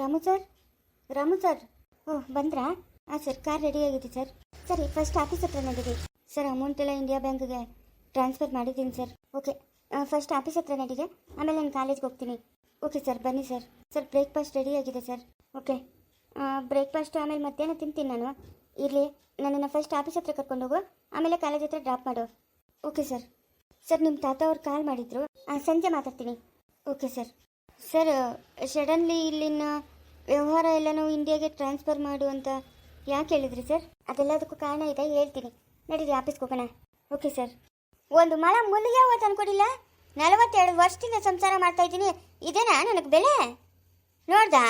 Ramu sir? Ramu sir? Oh ಬಂದ್ರಾ? ಹಾಂ sir, car ready ಆಗಿದೆ ಸರ್. ಸರಿ ಫಸ್ಟ್ ಆಫೀಸ್ ಹತ್ರ ನಡೀರಿ. ಸರ್ ಅಮೌಂಟ್ ಎಲ್ಲ ಇಂಡಿಯಾ ಬ್ಯಾಂಕ್ಗೆ ಟ್ರಾನ್ಸ್ಫರ್ ಮಾಡಿದ್ದೀನಿ ಸರ್. ಓಕೆ ಫಸ್ಟ್ ಆಫೀಸ್ ಹತ್ರ ನಡೀರಿ. ಆಮೇಲೆ ನಾನು ಕಾಲೇಜ್ಗೆ ಹೋಗ್ತೀನಿ. ಓಕೆ ಸರ್, ಬನ್ನಿ ಸರ್. ಸರ್ ಬ್ರೇಕ್ಫಾಸ್ಟ್ ರೆಡಿ ಆಗಿದೆ ಸರ್. ಓಕೆ ಬ್ರೇಕ್ಫಾಸ್ಟ್ ಆಮೇಲೆ ಮಧ್ಯಾಹ್ನ ತಿಂತೀನಿ ನಾನು. ಇರಲಿ. ನನ್ನನ್ನು ಫಸ್ಟ್ ಆಫೀಸ್ ಹತ್ರ ಕರ್ಕೊಂಡು ಹೋಗು. ಆಮೇಲೆ ಕಾಲೇಜ್ ಹತ್ರ ಡ್ರಾಪ್ ಮಾಡು. Okay sir. ಸರ್ ನಿಮ್ಮ ತಾತ ಅವ್ರು ಕಾಲ್ ಮಾಡಿದ್ರು. ಸಂಜೆ ಮಾತಾಡ್ತೀನಿ. Okay sir. ಸರ್ ಸಡನ್ಲಿ ಇಲ್ಲಿನ ವ್ಯವಹಾರ ಎಲ್ಲ ನಾವು ಇಂಡಿಯಾಗೆ ಟ್ರಾನ್ಸ್ಫರ್ ಮಾಡು ಅಂತ ಯಾಕೆ ಹೇಳಿದ್ರಿ ಸರ್ ಅದೆಲ್ಲದಕ್ಕೂ ಕಾರಣ ಇದೆ, ಹೇಳ್ತೀನಿ. ನಡೀರಿ ಆಫೀಸ್ಗೆ ಹೋಗೋಣ. ಓಕೆ ಸರ್ ಒಂದು ಮಳ ಮುಲ್ಲಿಗೆ ಯಾವ ತಂದ್ಕೊಡಿಲ್ಲ ನಲವತ್ತೆರಡು ವರ್ಷದಿಂದ ಸಂಸಾರ ಮಾಡ್ತಾ ಇದ್ದೀನಿ. ಇದೇನಾ ನನಗೆ ಬೆಲೆ? ನೋಡ್ದಾ?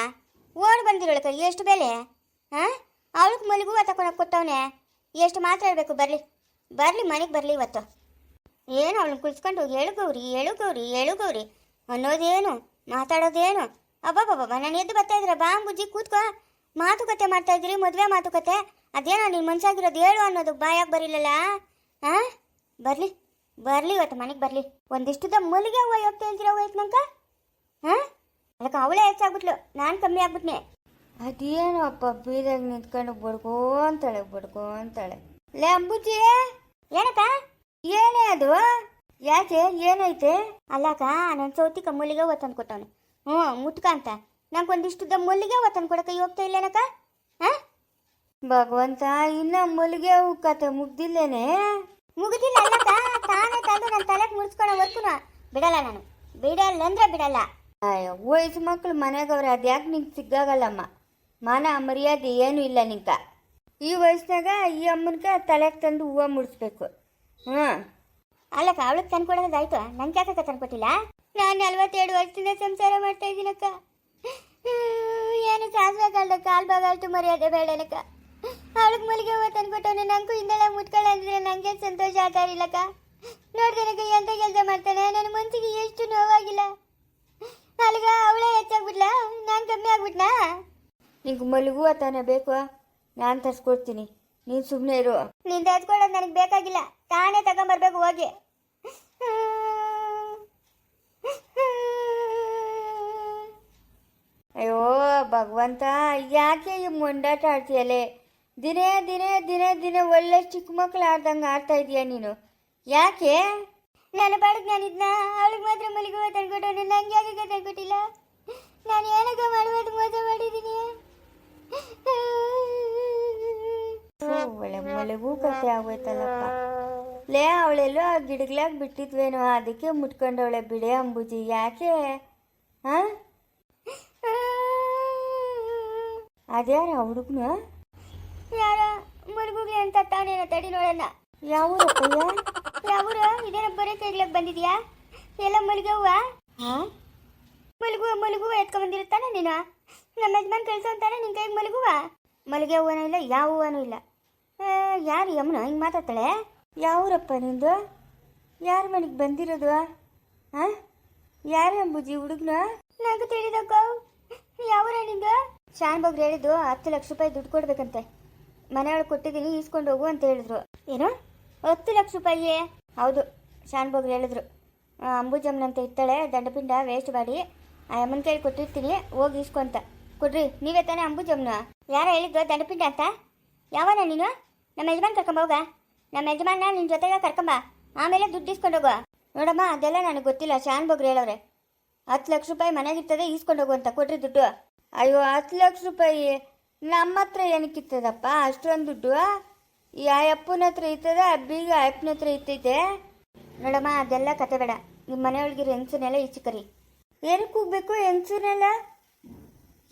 ಓಡ್ ಬಂದಿರೋಳಕ ಎಷ್ಟು ಬೆಲೆ? ಹಾಂ? ಅವಳಿಗೆ ಮಲ್ಲಿಗೂ ತಗೊಂಡೋಗಿ ಕೊಟ್ಟವನೆ. ಎಷ್ಟು ಮಾತ್ರ ಹೇಳ್ಬೇಕು, ಬರಲಿ. ಬರಲಿ, ಮನೆಗೆ ಬರಲಿ ಇವತ್ತು. ಏನು ಅವಳನ್ನ ಕುಳಿಸ್ಕೊಂಡು ಹೋಗಿ ಗೌರಿ ಹೇಳುಗೌರಿ ಗೌರಿ ಎಳು ಗೌರಿ ಏನು ಅಬ್ಬಬ್ಬಬ್ಬ ನಾನು ಎದ್ದು ಬರ್ತಾ ಇದ್ರೆ ಬಾ ಬುಜ್ಜಿ ಕೂತ್ಕೋ. ಮಾತುಕತೆ ಮಾಡ್ತಾ ಇದ್ರಿ ಮದುವೆ ಮಾತುಕತೆ. ಅದೇನೋ ನೀನು ಮನ್ಸಾಗಿರೋದು ಹೇಳು ಅನ್ನೋದು ಬಾಯಾಗ ಬರಿಲ್ಲಲ್ಲ ಹಾಂ ಬರಲಿ ಬರಲಿ ಇವತ್ತು ಮನೆಗೆ ಬರಲಿ. ಒಂದಿಷ್ಟುದ ಮಲ್ಲಿಗೆ ಹೂವು ಹೋಗ್ತಾ ಹೇಳ್ತೀರ ಹೋಯ್ತು ನಂಕ ಹಾಂ ಅದಕ್ಕೆ ಅವಳೇ ಹೆಚ್ಚಾಗ್ಬಿಟ್ಲು, ನಾನು ಕಮ್ಮಿ ಆಗ್ಬಿಟ್ನೆ. ಅದೇನು ಅಪ್ಪ ಬೀದಾಗ ನಿಂತ್ಕೊಂಡು ಬಡ್ಕೋಂತಾಳೆ ಬಡ್ಕೋಂತಾಳೆ. ಲೇ ಅಂಬುಜಿ ಏನಕ್ಕ? ಏನೇ ಅದು? ಯಾಕೆ? ಏನೈತೆ? ಅಲ್ಲಕ್ಕ ನನ್ನ ಚೌತಿ ಮಲ್ಲಿಗೆ ಹೂವು ತಂದು ಕೊಟ್ಟವನು. ಹ್ಞೂ ಮುಟ್ಕ ಅಂತ. ನಂಗೆ ಒಂದಿಷ್ಟುದ ಮಲ್ಲಿಗೆ ಹೂವು ತಂದು ಕೊಡಕ್ಕೆ ಹೋಗ್ತಾ ಇಲ್ಲೇನಕ್ಕ? ಹಾಂ? ಭಗವಂತ, ಇನ್ನ ಮಲ್ಲಿಗೆ ಹೂ ಕತೆ ಮುಗ್ದಿಲ್ಲೇನೆ? ಮುಗಿದಿಲ್ಲ ಅಲ್ಲಕ್ಕ, ತಾನೇ ತಂದು ನನ್ನ ತಲೆಗೆ ಮುಡ್ಸ್ಕೊಳ್ಳೋ ವರ್ಕುನ. ಬಿಡಲ್ಲ ನಾನು. ಬಿಡಲ್ಲ ಅಂದ್ರೆ ಬಿಡಲ್ಲ. ಅಯ್ಯೋ, ವಯಸ್ಸು ಮಕ್ಕಳು ಮನೆಗವ್ರೆ ಅದ್ಯಾಕೆ ನಿಂಗೆ ಸಿಗ್ಗಾಗಲ್ಲಮ್ಮ? ಮಾನ ಮರ್ಯಾದೆ ಏನೂ ಇಲ್ಲ ನಿಂಕ. ಈ ವಯಸ್ಸಿನಾಗ ಈ ಅಮ್ಮನಿಗೆ ತಲೆಗೆ ತಂದು ಹೂವು ಮುಡಿಸ್ಬೇಕು ಹ್ಞೂ ಅಲ್ಲಕ್ಕ ಅವಳಿಗೆ ತಂದು ಕೊಡೋದಾಯ್ತು ನಂಗೆ ಯಾಕಕ್ಕ ತಂದು ಕೊಟ್ಟಿಲ್ಲ ನಾನು ನಲ್ವತ್ತೆರಡು ವರ್ಷದಿಂದ ಸಂಸಾರ ಮಾಡ್ತಾ ಇದ್ದೀನಕ್ಕ ಏನು ಸಾಸ್ವೆ ಕಾಲದ ಕಾಲ್ ಬಾಗಾಲ್ತು ಮರ್ಯಾದೆ ಬೇಡನಕ್ಕ. ಅವಳಿಗೆ ಮಲ್ಲಿಗೆ ಹೂವು ತಂದ್ಕೊಟ್ಟವನು ನಂಗೂ ಹಿಂದೆಲ್ಲ ಮುಟ್ಕೊಳ್ಳ ಅಂದ್ರೆ ನಂಗೆ ಸಂತೋಷ ಆಗ್ತಾ ಇಲ್ಲಕ್ಕ? ನೋಡ್ದೇನಕ್ಕ ಎಂತ ಕೆಲಸ ಮಾಡ್ತಾನೆ? ನನ್ನ ಮನ್ಸಿಗೆ ಎಷ್ಟು ನೋವಾಗಿಲ್ಲ. ಅಲ್ಲಿಗ ಅವಳೇ ಹೆಚ್ಚಾಗ್ಬಿಟ್ಲಾ? ನಾನು ಕಮ್ಮಿ ಆಗ್ಬಿಟ್ನಾ? ನಿಂಗೆ ಮಲಗುವ ತಾನೇ ಬೇಕು? ನಾನು ತರ್ಸ್ಕೊಡ್ತೀನಿ. ನೀನು ಸುಮ್ನೆ ಇರು. ನಿಂದ ಎತ್ಕೊಳ್ಳೋದು ನನಗೆ ಬೇಕಾಗಿಲ್ಲ. ತಾನೇ ತಗೊಂಬರ್ಬೇಕು ಹೋಗಿ. ಅಯ್ಯೋ ಭಗವಂತ ಯಾಕೆ ಈ ಮೊಂಡಾಟ ಆಡ್ತೀಯಲೆ ದಿನೇ ದಿನೇ ದಿನೇ ದಿನೇ ಒಳ್ಳೆ ಚಿಕ್ಕ ಮಕ್ಳು ಆಡ್ದಂಗೆ ಆಡ್ತಾ ಇದೀಯ ನೀನು. ಯಾಕೆ? ನನ್ನ ಪಾಡಕ್ ನಾನಿದ್ನ ಅವಳಿಗೆ ಮಾತ್ರ ಮಲ್ಲಿಗೆ ಹೂವು ತಂದ್ಕೊಟ್ಟವನು ನಂಗೆ ಯಾಕೆ ತಂದ್ಕೊಟ್ಟಿಲ್ಲ ನಾನು ಏನಾಗ ಮಾಡುವುದು ಮೋಸ ಮಾಡಿದ್ದೀನಿ. ಒಳ್ಳೆ ಮಲಗು ಕತೆ ಆಗೋಯ್ತಲ್ಲಪ್ಪ. ಲೇ ಅವಳೆಲ್ಲೋ ಆ ಗಿಡಗ್ಲಾಗ ಬಿಟ್ಟಿದ್ವೇನೋ ಅದಕ್ಕೆ ಮುಟ್ಕೊಂಡವಳೆ ಬಿಡೆ ಅಂಬುಜಿ ಯಾಕೆ? ಹಾ ಅದ್ಯಾರ ಹುಡುಗನು? ಯಾರ ಮುರುಗುಗ್ಲಿ ಅಂತ ತಾನೇನ ತಡಿ ನೋಡೋಣ. ಯಾವೂರು ಯಾವೂರು? ಇದೇನ ಬರೀ ಕೈಗ್ಲಾಗ ಬಂದಿದ್ಯಾ? ಎಲ್ಲ ಮಲ್ಲಿಗೆ ಹೂವ ಹಾ ಮಲಗುವ ಮಲಗುವ ಎತ್ಕೊಂಡ್ ಬಂದಿರುತ್ತಾನೆ ನೀನು. ನಮ್ಮ ಯಜಮಾನ್ ಕೆಲಸ ಅಂತಾನೆ ನಿನ್ ಕೈಗೆ ಮಲಗುವ. ಮಲಗೆ ಹೂವನೂ ಇಲ್ಲ ಯಾವ ಹೂವನೂ ಇಲ್ಲ. ಯಾರು ಯಮುನ ಹಿಂಗೆ ಮಾತಾಡ್ತಾಳೆ? ಯಾವೂರಪ್ಪ ನಿಂದು? ಯಾರ ಮನೆಗೆ ಬಂದಿರೋದು? ಹಾಂ ಯಾರು ಅಂಬುಜಿ ಹುಡುಗನ? ನಂಗೆ ತಿಳಿದಕ್ಕ ಯಾವೂರ ನಿಂದು? ಶಾನ್ ಬಗ್ರು ಹೇಳಿದ್ದು ಹತ್ತು ಲಕ್ಷ ರೂಪಾಯಿ ದುಡ್ಡು ಕೊಡ್ಬೇಕಂತೆ. ಮನೆಯೊಳಗೆ ಕೊಟ್ಟಿದ್ದೀನಿ, ಈಸ್ಕೊಂಡು ಹೋಗು ಅಂತ ಹೇಳಿದ್ರು. ಏನು? ಹತ್ತು ಲಕ್ಷ ರೂಪಾಯಿ ಹೌದು ಶಾನ್ ಬಗ್ರು ಹೇಳಿದ್ರು ಅಂಬುಜಮ್ಮನಂತ ಇರ್ತಾಳೆ, ದಂಡಪಿಂಡ ವೇಸ್ಟ್ ಮಾಡಿ ಆ ಅಮ್ಮನ ಕೈ ಕೊಟ್ಟಿರ್ತೀನಿ, ಹೋಗಿ ಈಸ್ಕೊಂತ ಕೊಡ್ರಿ, ನೀವೇ ತಾನೇ ಅಂಬುಜಮ್ಮನ ಯಾರ ಹೇಳಿದ್ರು ದಂಡಪಿಂಡ ಅಂತ? ಯಾವನ ನೀನು? ನಮ್ಮ ಯಜಮಾನ್ ಕರ್ಕೊಂಬ ಹೋಗ. ನಮ್ಮ ಯಜಮಾನ ನಿನ್ನ ಜೊತೆಗೆ ಕರ್ಕೊಂಬ ಆಮೇಲೆ ದುಡ್ಡು ಇಸ್ಕೊಂಡು ಹೋಗುವ. ನೋಡಮ್ಮ, ಅದೆಲ್ಲ ನನಗೆ ಗೊತ್ತಿಲ್ಲ. ಶಾನ್ ಬೋಗ್ರಿ ಹೇಳವ್ರೆ. ಹತ್ತು ಲಕ್ಷ ರೂಪಾಯಿ ಮನೆಗಿರ್ತದೆ ಈಸ್ಕೊಂಡು ಹೋಗು ಅಂತ ಕೊಡ್ರಿ ದುಡ್ಡು. ಅಯ್ಯೋ, ಹತ್ತು ಲಕ್ಷ ರೂಪಾಯಿ. ನಮ್ಮ ಹತ್ರ ಏನಕ್ಕಿತ್ತದಪ್ಪ ಅಷ್ಟೊಂದು ದುಡ್ಡು? ಈ ಆ ಅಪ್ಪನ ಹತ್ರ ಇರ್ತದ ಬೀಗ ಅಪ್ಪನ ಹತ್ರ ಇರ್ತೈತೆ. ನೋಡಮ್ಮ, ಅದೆಲ್ಲ ಕತೆ ಬೇಡ. ನಿಮ್ಮ ಮನೆಯೊಳಗಿರೋ ಹೆಂಗಸನ್ನೆಲ್ಲ ಈಚಕರಿ ಏನಕ್ಕೆ ಕೂಗ್ಬೇಕು ಹೆಂಗಸೂನೆಲ್ಲ?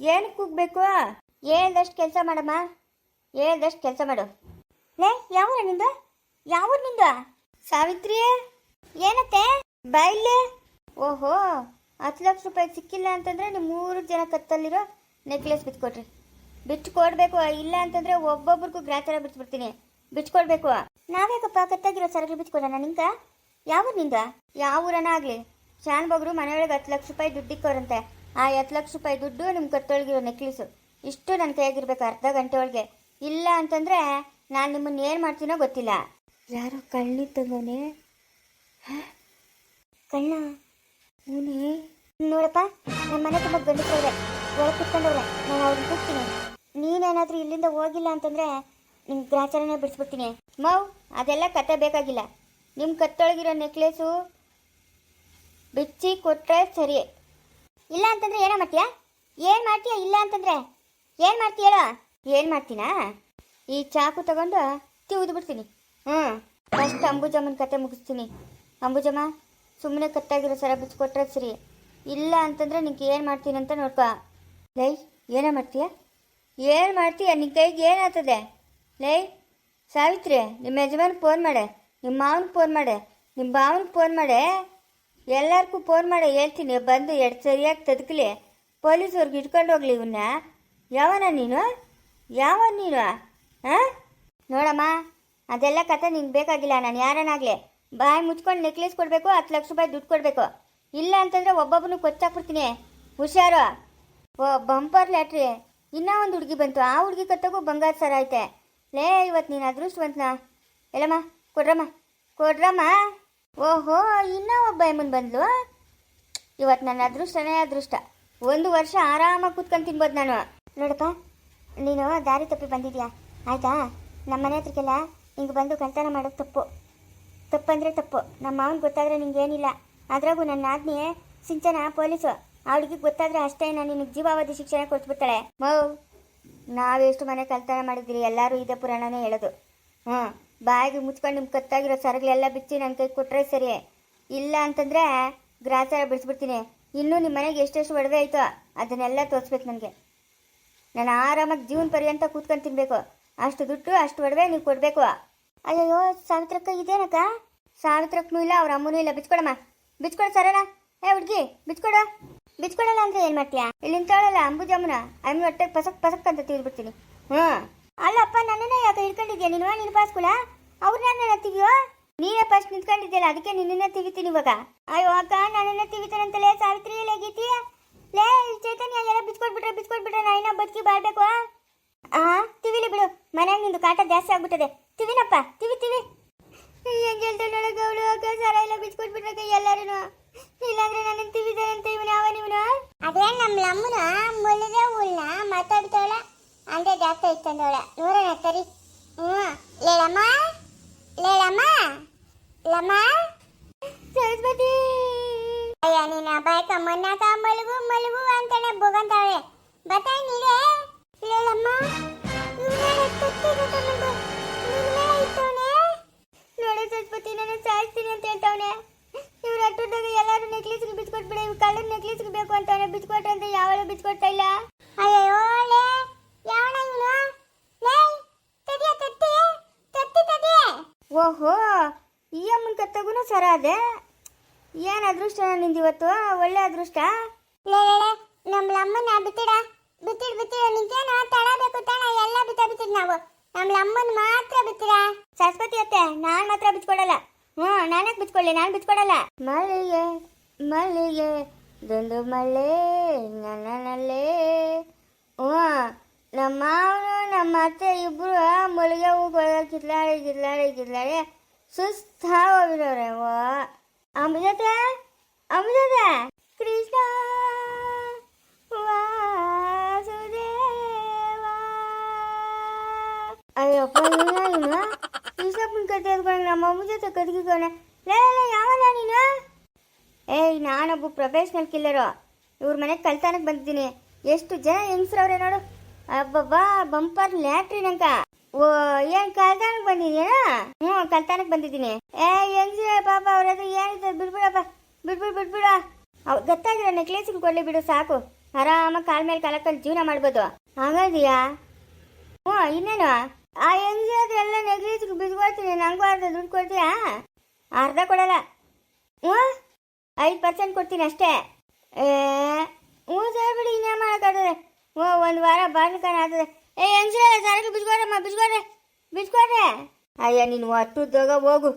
ಏನಕ್ಕೆ ಕೂಗ್ಬೇಕು? ಹೇಳ್ದಷ್ಟು ಕೆಲಸ ಮಾಡಮ್ಮ. ಹೇಳ್ದಷ್ಟು ಕೆಲಸ ಮಾಡು. ಲೇ ಯಾವ ನಿಂದ? ಯಾವ ನಿಂದ? ಸಾವಿತ್ರಿ? ಏನತ್ತೆ? ಬಾಯ್ಲೆ ಓಹೋ, ಹತ್ತು ಲಕ್ಷ ರೂಪಾಯಿ ಸಿಕ್ಕಿಲ್ಲ ಅಂತಂದ್ರೆ ನೀವು ಮೂರು ಜನ ಕತ್ತಲ್ಲಿರೋ ನೆಕ್ಲೆಸ್ ಬಿಟ್ಕೊಡ್ರಿ ಬಿಟ್ಟು ಕೊಡ್ಬೇಕು ಇಲ್ಲ ಅಂತಂದ್ರೆ ಒಬ್ಬೊಬ್ರಿಗೂ ಗ್ರಾಚಾರ ಬಿಟ್ಬಿಡ್ತೀನಿ. ಬಿಟ್ಕೊಡ್ಬೇಕು. ನಾವ್ಯಾಕಪ್ಪ ಕತ್ತಾಗಿರೋ ಸರಕು ಬಿಟ್ಕೊಡೋಣ ನಿಂಗ? ಯಾವ ನಿಂದ? ಯಾವ ಊರನ ಆಗ್ಲಿ. ಶಾನ್ ಬಗ್ರು ಮನೆಯೊಳಗೆ ಹತ್ತು ಲಕ್ಷ ರೂಪಾಯಿ ದುಡ್ಡಿಕ್ಕೋರಂತೆ ಆ ಹತ್ತು ಲಕ್ಷ ರೂಪಾಯಿ ದುಡ್ಡು ನಿಮ್ಮ ಕತ್ತೊಳಗಿರೋ ನೆಕ್ಲೆಸು ಇಷ್ಟು ನನ್ನ ಕೈಯಾಗಿರ್ಬೇಕು ಅರ್ಧ ಗಂಟೆ ಒಳಗೆ. ಇಲ್ಲ ಅಂತಂದ್ರೆ ನಾನು ನಿಮ್ಮನ್ನ ಏನು ಮಾಡ್ತೀನೋ ಗೊತ್ತಿಲ್ಲ. ಯಾರೋ ಕಳ್ಳಿ ತಗೋನೆ ಕಣ್ಣ ಹೂನೇ? ನೋಡಪ್ಪ ನಮ್ಮ ಮನೆ ತುಂಬ ಗಂಡಸರವ್ರೆ ಒಳಗೆ ಕುತ್ಕೊಂಡವ್ರೆ ನಾನು ಅವ್ರನ್ನ ಕೂಗ್ತೀನಿ. ನೀನೇನಾದರೂ ಇಲ್ಲಿಂದ ಹೋಗಿಲ್ಲ ಅಂತಂದರೆ ನಿಮ್ಗೆ ಗ್ರಾಚಾರನೇ ಬಿಡಿಸ್ಬಿಡ್ತೀನಿ. ಮೌ ಅದೆಲ್ಲ ಕತೆ ಬೇಕಾಗಿಲ್ಲ. ನಿಮ್ಮ ಕತ್ತೊಳಗಿರೋ ನೆಕ್ಲೇಸು ಬಿಚ್ಚಿ ಕೊಟ್ಟರೆ ಸರಿ. ಇಲ್ಲ ಅಂತಂದರೆ ಏನೋ ಮಾಡ್ತೀಯಾ? ಏನು ಮಾಡ್ತೀಯಾ ಇಲ್ಲ ಅಂತಂದರೆ? ಏನು ಮಾಡ್ತೀಯ ಹೇಳು? ಏನು ಮಾಡ್ತೀನಾ? ಈ ಚಾಕು ತಗೊಂಡು ತಿವಿದು ಬಿಡ್ತೀನಿ. ಹ್ಞೂ ಫಸ್ಟ್ ಅಂಬುಜಮ್ಮನ ಕತೆ ಮುಗಿಸ್ತೀನಿ. ಅಂಬುಜಮ್ಮ ಸುಮ್ಮನೆ ಕತ್ತಾಗಿರೋ ಸರ ಬಿಚ್ಕೊಟ್ರೆ ಸರಿ. ಇಲ್ಲ ಅಂತಂದ್ರೆ ನಿಂಗೆ ಏನು ಮಾಡ್ತೀನಿ ಅಂತ ನೋಡ್ಕೊ. ಲೈ ಏನೋ ಮಾಡ್ತೀಯ? ಏನು ಮಾಡ್ತೀಯ? ನಿನ್ನ ಕೈಗೆ ಏನಾಗ್ತದೆ? ಲೈ ಸಾವಿತ್ರಿ ನಿಮ್ಮ ಯಜಮಾನ್ ಫೋನ್ ಮಾಡೆ. ನಿಮ್ಮ ಮಾವನಿಗೆ ಫೋನ್ ಮಾಡೆ. ನಿಮ್ಮ ಭಾವನಿಗೆ ಫೋನ್ ಮಾಡೆ. ಎಲ್ಲರಿಗೂ ಫೋನ್ ಮಾಡಿ ಹೇಳ್ತೀನಿ. ಬಂದು ಎರಡು ಸರಿಯಾಗಿ ತದಕಲಿ. ಪೊಲೀಸ್ ಅವ್ರಿಗೆ ಇಟ್ಕೊಂಡು ಹೋಗ್ಲಿ ಇವನ್ನ ಯಾವನ ನೀನು? ಯಾವ ನೀನು? ಹಾಂ? ನೋಡಮ್ಮ, ಅದೆಲ್ಲ ಕತೆ ನಿಂಗೆ ಬೇಕಾಗಿಲ್ಲ. ನಾನು ಯಾರನ್ನಾಗಲಿ? ಬಾಯಿ ಮುಚ್ಕೊಂಡು ನೆಕ್ಲೆಸ್ ಕೊಡಬೇಕು, ಹತ್ತು ಲಕ್ಷ ರೂಪಾಯಿ ದುಡ್ಡು ಕೊಡಬೇಕು. ಇಲ್ಲ ಅಂತಂದ್ರೆ ಒಬ್ಬೊಬ್ಬನು ಕೊಚ್ಚಾಕ್ಬಿಡ್ತೀನಿ. ಹುಷಾರು. ಓ, ಬಂಪರ್ ಲ್ಯಾಟ್ರಿ. ಇನ್ನೂ ಒಂದು ಹುಡುಗಿ ಬಂತು. ಆ ಹುಡುಗಿ ಕತ್ತಗೂ ಬಂಗಾರ ಸರ ಐತೆ. ಲೇ ಇವತ್ತು ನೀನು ಅದೃಷ್ಟವಂತನ. ಎಲ್ಲಮ್ಮ, ಕೊಡ್ರಮ್ಮ ಕೊಡ್ರಮ್ಮ. ಓಹೋ, ಇನ್ನೂ ಒಬ್ಬ ಎಮ್ಮನ್ ಬಂದ್ಲು? ಇವತ್ತು ನನ್ನ ಅದೃಷ್ಟನೇ ಅದೃಷ್ಟ. ಒಂದು ವರ್ಷ ಆರಾಮಾಗಿ ಕೂತ್ಕೊಂಡು ತಿನ್ಬೋದು ನಾನು. ನೋಡಪ್ಪ, ನೀನು ದಾರಿ ತಪ್ಪಿ ಬಂದಿದ್ಯಾ? ಆಯ್ತಾ? ನಮ್ಮ ಮನೆ ಹತ್ರಕ್ಕೆಲ್ಲ ಹಿಂಗೆ ಬಂದು ಕಳ್ತನ ಮಾಡೋದು ತಪ್ಪು. ತಪ್ಪಂದರೆ ತಪ್ಪು. ನಮ್ಮ ಮಾವನ ಗೊತ್ತಾದರೆ ನಿಂಗೇನಿಲ್ಲ. ಅದ್ರಾಗೂ ನನ್ನ ಆಜ್ಞೆ ಸಿಂಚನ ಪೊಲೀಸು. ಅವಳಿಗೆ ಗೊತ್ತಾದರೆ ಅಷ್ಟೇ ನಾನು ನಿನಗೆ ಜೀವಾವಧಿ ಶಿಕ್ಷಣ ಕೊಟ್ಬಿಡ್ತಾಳೆ. ಮೌ, ನಾವೆಷ್ಟು ಮನೆ ಕಳ್ತನ ಮಾಡಿದ್ದೀರಿ? ಎಲ್ಲರೂ ಇದೇ ಪುರಾಣನೇ ಹೇಳೋದು. ಹ್ಞೂ. ಬಾಯಿಗೆ ಮುಚ್ಕೊಂಡು ನಿಮ್ಮ ಕತ್ತಾಗಿರೋ ಸರಗಳೆಲ್ಲ ಬಿಚ್ಚಿ ನನ್ನ ಕೈ ಕೊಟ್ಟರೆ ಸರಿ. ಇಲ್ಲ ಅಂತಂದರೆ ಗ್ರಾಸಾರ ಬಿಡಿಸ್ಬಿಡ್ತೀನಿ. ಇನ್ನೂ ನಿಮ್ಮ ಮನೆಗೆ ಎಷ್ಟೆಷ್ಟು ಒಡವೆ ಆಯಿತೋ ಅದನ್ನೆಲ್ಲ ತೋರಿಸ್ಬೇಕು ನನಗೆ. ನಾನು ಆರಾಮಾಗಿ ಜೀವನ ಪರ್ಯಂತ ಕೂತ್ಕೊಂಡು ತಿನ್ಬೇಕು. ಅಷ್ಟು ದುಡ್ಡು ಅಷ್ಟು ಒಡವೆ ನೀವು ಕೊಡಬೇಕು. ಅಯ್ಯಯ್ಯೋ, ಸಾವಿತ್ರಕ್ಕ ಇದೇನಕ್ಕ? ಸಾವಿತ್ರಕ್ಕೂ ಇಲ್ಲ, ಅವ್ರ ಅಮ್ಮನೂ ಇಲ್ಲ. ಬಿಚ್ಕೊಡಮ್ಮ. ಬಿಚ್ಕೊಡು ಸರಣ ಏ, ಹುಡ್ಗಿ, ಬಿಚ್ಕೊಡು. ಬಿಚ್ಕೊಡಲ್ಲ ಅಂದ್ರೆ ಏನು ಮಾಡ್ತೀಯಾ? ಇಲ್ಲಿ ನಿಂತಾಳಲ್ಲ ಅಂಬುಜಮ್ಮನ ಅಮ್ಮನ. ಹೊಟ್ಟೆ ಪಸಕ್ ಪಸಕ್ ಅಂತ ತಿಳ್ಬಿಡ್ತೀನಿ ಹ್ಞೂ ಅಲ್ಲಪ್ಪ, ನನ್ನನ್ನೇ ಯಾಕೆ ಹಿಡ್ಕೊಂಡಿದ್ಯಾ? ನೀನು ನೀನು ಪಾಸ್ಕುಲ ಅವ್ರನ್ನ ನನ್ನ ತಿವಿಯೋ ನೀನೇ ಫಸ್ಟ್ ನಿಂತ್ಕೊಂಡಿದ್ಯಲ್ಲ, ಅದಕ್ಕೆ ನಿನ್ನನ್ನ ತಿವಿತೀನಿ ಇವಾಗ. ಅಯ್ಯೋ, ಅಕ್ಕ, ನನ್ನನ್ನ ತಿವಿತಾನಂತಲೇ ಸಾವಿತ್ರಿ ಲೇಗೀತಿ ಲೇ ಚೈತನ್ಯ, ಎಲ್ಲ ಬಿಚ್ಕೊಟ್ಬಿಟ್ರೆ ಬಿಚ್ಕೊಟ್ಬಿಟ್ರೆ ನಾ ಇನ್ನ ಬದುಕಿ ಬಾಳ್ಬೇಕು ಆ? ಮನ್ಯಾಗ ನಿಂದು ಕಾಟ ಜಾಸ್ತಿ ಆಗ್ಬಿಟ್ಟದೆ. ತಿವಿನಪ್ಪ ತಿವಿ ತಿವಿ. ಹೆಂಗೆ ಹೇಳ್ತಾನೊಳಗೆ ಅವಳು ಸರ ಎಲ್ಲ ಬಿಚ್ಕೊಟ್ಬಿಟ್ರೆ ಎಲ್ಲರೂ ಇಲ್ಲಾಂದ್ರೆ ನನ್ನ ಅಂತ ಇವನು ಯಾವ ಇವನು. ಅದೇ ನಮ್ಮ ಲಮ್ಮನ ಮೊಲದ ಹುಲ್ಲ ಮಾತಾಡ್ತಾವಳ. ಅಂದ್ರೆ ಜಾಸ್ತಿ ಇಷ್ಟಂದವಳ ನೋಡೋಣ ಸರಿ ಹ್ಞೂ. ಲೇಳಮ್ಮ ಲೇಳಮ್ಮ ಲಮ್ಮ. ಸರಸ್ವತಿ. ಅಯ್ಯ ನೀನ ಬಾಯ್ಕ ಮನ್ನಾಕ ಮಲಗು ಮಲಗು ಅಂತಾನೆ ಬೊಗಂತಾಳೆ ಬತಾಯ್ ನೀಡೆ ಲೇಳಮ್ಮ. ನೋಡು ಸರಸ್ವತಿ ನಾನು ಸಾಯಿಸ್ತೀನಿ ಅಂತ ಹೇಳ್ತಾವನೆ ಇವ್ರ ಹಟ್ಟದಾಗ ಎಲ್ಲಾರು ನೆಕ್ಲೆಸ್ಗೆ ಬಿಚ್ಕೊಟ್ಬಿಡ ಇವ್ ಕಳ್ಳನ ನೆಕ್ಲೆಸ್ಗೆ ಬೇಕು ಅಂತಾನೆ ಬಿಚ್ಕೊಟ್ರೆ ಅಂತ ಯಾವಳು ಬಿಚ್ಕೊಡ್ತಾ ಇಲ್ಲ ಅಯ್ಯೋ ಲೇ ಯಾವಣ ಇವನು ಲೇ ತಡಿಯ ತಟ್ಟಿ ತಟ್ಟಿ ಓಹೋ, ಈ ಅಮ್ಮನ ಕತ್ತಗೂ ಸರ ಅದೇ. ಏನು ಅದೃಷ್ಟ ನಿಂದು ಇವತ್ತು? ಒಳ್ಳೆ ಅದೃಷ್ಟ? ಲೇ ಲೇ ನಮ್ಮ ಅಮ್ಮನ ಬಿತ್ತಿಡ, ಬಿತ್ತಿಡ್, ಬಿತ್ತಿಡ, ನಿಂತೇನ ತಡ ಬೇಕು ತಡ ಎಲ್ಲ ಬಿತ್ತ ಬಿತ್ತಿಡ್ ನಾವು ನಮ್ಮ ಅಮ್ಮನ ಮಾತ್ರ ಬಿತ್ತಿಡ ಸರಸ್ವತಿ ಅತ್ತೆ, ನಾನು ಮಾತ್ರ ಬಿಚ್ಕೊಡಲ್ಲ. ಹ್ಞೂ, ನಾನೇ ಬಿಚ್ಕೊಳ್ಳಿ ನಾನು ಬಿಚ್ಕೊಡಲ್ಲ. ಮಲ್ಲಿಗೆ ಮಲ್ಲಿಗೆ, ದೊಂದು ಮಳ್ಳೆ ನನ್ನಲ್ಲೇ ಹ್ಞೂ, ನಮ್ಮ ಮಾವನು ನಮ್ಮ ಅತ್ತೆ ಇಬ್ಬರು ಮಲ್ಲಿಗೆ ಹೂ ಕಿತ್ಲಾಡಿ ಕಿತ್ಲಾಡಿ ಕಿತ್ಲಾಡಿ ಸುಸ್ತಾಗೋಗಿರೋರೆ ಓ ಅಮೃತ ಅಮೃತ, ಕೃಷ್ಣ. ಅಯ್ಯಪ್ಪ ಕೃಷ್ಣಪ್ಪನ ಕತೆ ಹೇಳ್ಕೊಂಡು ನಮ್ಮ ಅಮ್ಮ ಜೊತೆ ಕದ್ಗಿಕೋಣ ಲೇ ಲೇ ಯಾವನ ನೀನು? ಏಯ್, ನಾನೊಬ್ಬ ಪ್ರೊಫೆಷ್ನಲ್ ಕಿಲ್ಲರು ಇವ್ರ ಮನೆಗೆ ಕಲ್ತಾನಕ್ಕೆ ಬಂದಿದ್ದೀನಿ. ಎಷ್ಟು ಜನ ಹೆಂಗಸ್ರವ್ರೆ ನೋಡು. ಅಬ್ಬಬ್ಬಾ ಬಂಪರ್ ಲ್ಯಾಟ್ರಿ ನಂಕ ಓ, ಏನ್ ಕಲ್ತಾನಕ್ಕೆ ಬಂದಿದ್ದೀನ ಹ್ಞೂ ಕಲ್ತಾನಕ್ಕೆ ಬಂದಿದ್ದೀನಿ. ಏ ಹೆಂಗ್ಸ್ರೆ ಪಾಪ ಅವ್ರದ್ರ ಹತ್ರ ಏನಿದೆ ಬಿಡ್ಬಿಡಪ್ಪ. ಬಿಡ್ಬಿಡು, ಬಿಡ್ಬಿಡ. ಅವ್ ಗೊತ್ತಾಗಿರೋ ನೆಕ್ಲೇಸಿಗೆ ಕೊಡ್ಲಿ ಬಿಡು, ಸಾಕು. ಆರಾಮಾಗಿ ಕಾಲ್ ಮೇಲೆ ಕಾಲಕ್ಕಲ್ಲಿ ಜೀವನ ಮಾಡ್ಬೋದು. ಹಾಗಾದಿಯಾ? ಹ್ಞೂ, ಇನ್ನೇನು? ಆ ಹೆಂಗ್ಸಿ ಎಲ್ಲ ನೆಗ್ಲೇಸ್ಗೆ ಬಿದ್ಕೊಳ್ತೀನಿ ನಂಗೂ ಅರ್ಧ ದುಡ್ಡು ಕೊಡ್ತೀಯಾ? ಅರ್ಧ ಕೊಡಲ್ಲ. ಹ್ಞೂ? ಐದು ಪರ್ಸೆಂಟ್ ಕೊಡ್ತೀನಿ ಅಷ್ಟೇ. ಏ, ಹ್ಞೂ ಸರಿ ಬಿಡಿ ಇನ್ನೇ ಮಾಡೋಕ್ಕಾಗ್ತದೆ ಹ್ಞೂ, ಒಂದು ವಾರ ಬಾಗಿಲ್ಕಾನ ಆಗ್ತದೆ. ಏ ಹೆಂಗ್ಸ್ರೆ ಸರಕು ಬಿಸ್ಕೊಡ್ರಮ್ಮ ಬಿಸ್ಕೊಡ್ರೆ ಬಿಸ್ಕೊಡ್ರೆ ಅಯ್ಯ, ನೀನು ಒಟ್ಟುದ್ದಾಗ ಹೋಗು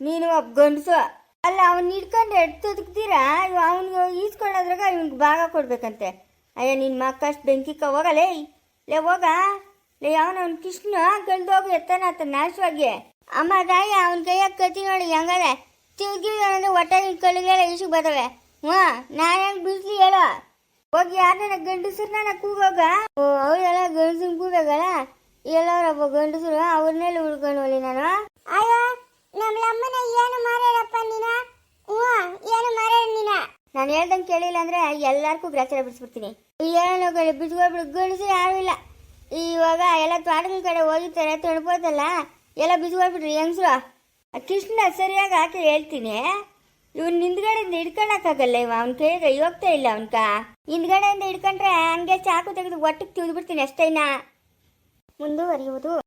ನೀನು ಒಬ್ಬ ಗಂಡಸು. ಅಲ್ಲ, ಅವ್ನು ಹಿಡ್ಕೊಂಡು ಎಡ್ತದಕ್ತೀರಾ ಅವ್ನಿಗೆ ಈಸ್ಕೊಳ್ಳೋದ್ರಾಗ ಇವ್ನಿಗೆ ಭಾಗ ಕೊಡ್ಬೇಕಂತೆ. ಅಯ್ಯ ನಿನ್ನ ಮಕ್ಕಷ್ಟು ಬೆಂಕಿಕ್ಕ ಹೋಗಲೇ, ಲೇ, ಹೋಗ. ಲೇ ಅವನ್ ಅವ್ನ ಕೃಷ್ಣ ಕಳ್ದೋಗಿ ಎತ್ತಾನ ಆತ ನಾಶವಾಗಿ. ಅಮ್ಮ ತಾಯಿ ಅವನ ಕೈಯಾಗ ಕತ್ತಿ ನೋಡಿ ಹೆಂಗದೆ. ತಿವ್ಗಿಲ್ಲ ಅಂದ್ರೆ ಹೊಟ್ಟೆ ಕಳಿಗೆಲ್ಲ ಇಸು ಬರ್ತವೆ. ಹ್ಞೂ ನಾನು ಹೆಂಗೆ ಬಿಡ್ಲಿ ಹೇಳೋ. ಹೋಗಿ ಯಾರನ್ನ ಗಂಡಸ್ರನ್ನ ಕೂಗೋಗ ಓ ಅವಳೆಲ್ಲ ಗಂಡಸನ್ ಕೂಗಾಗಲ್ಲ ಎಲ್ಲರಪ್ಪ ಗಂಡಸರು ಅವ್ರನ್ನೆಲ್ಲ ಉಳ್ಕೊಂಡು ಹೋಗಿ ನಾನು. ಅಯ್ಯೋ ನಮ್ಮ ಅಮ್ಮನ ಏನು ಮಾರ್ಯಾರಪ್ಪ ನೀನ? ಹ್ಞೂ ಏನು ಮಾರ್ಯಾರ ನೀನ? ನಾನು ಹೇಳ್ದಂಗೆ ಕೇಳಿಲ್ಲ ಅಂದ್ರೆ ಎಲ್ಲಾರ್ಗೂ ಗ್ರಾಚಾರ ಬಿಡಿಸ್ಬಿಡ್ತೀನಿ. ಏನೋ ಬಿಡ್ಸ್ಕೊಳ್ಬಿಡು ಗಂಡಸರು ಯಾರು ಇಲ್ಲ. ಇವಾಗ ಎಲ್ಲ ತೋಟಗಳ ಕಡೆ ಹೋಗಿರ್ತಾರೆ ತಣ್ಬೋದಲ್ಲ ಎಲ್ಲ ಬಿಚ್ಕೊಳ್ಬಿಟ್ರಿ ಹೆಂಗ್ಸ್ರು? ಕೃಷ್ಣ ಸರಿಯಾಗಿ ಹಾಕಿ ಹೇಳ್ತೀನಿ. ಇವ್ನ ಹಿಂದ್ಗಡೆಯಿಂದ ಹಿಡ್ಕೊಳಕ್ಕಾಗಲ್ಲ ಇವ, ಅವ್ನ ಕೈಗೆ ಹೋಗ್ತಾ ಇಲ್ಲ ಅವನ್ಕ. ಹಿಂದ್ಗಡೆಯಿಂದ ಹಿಡ್ಕೊಂಡ್ರೆ ಹಂಗೆ ಚಾಕು ತೆಗೆದು ಒಟ್ಟಿಗೆ ತಿಳಿದ್ಬಿಡ್ತೀನಿ ಅಷ್ಟೇನಾ? ಮುಂದುವರಿಯುವುದು.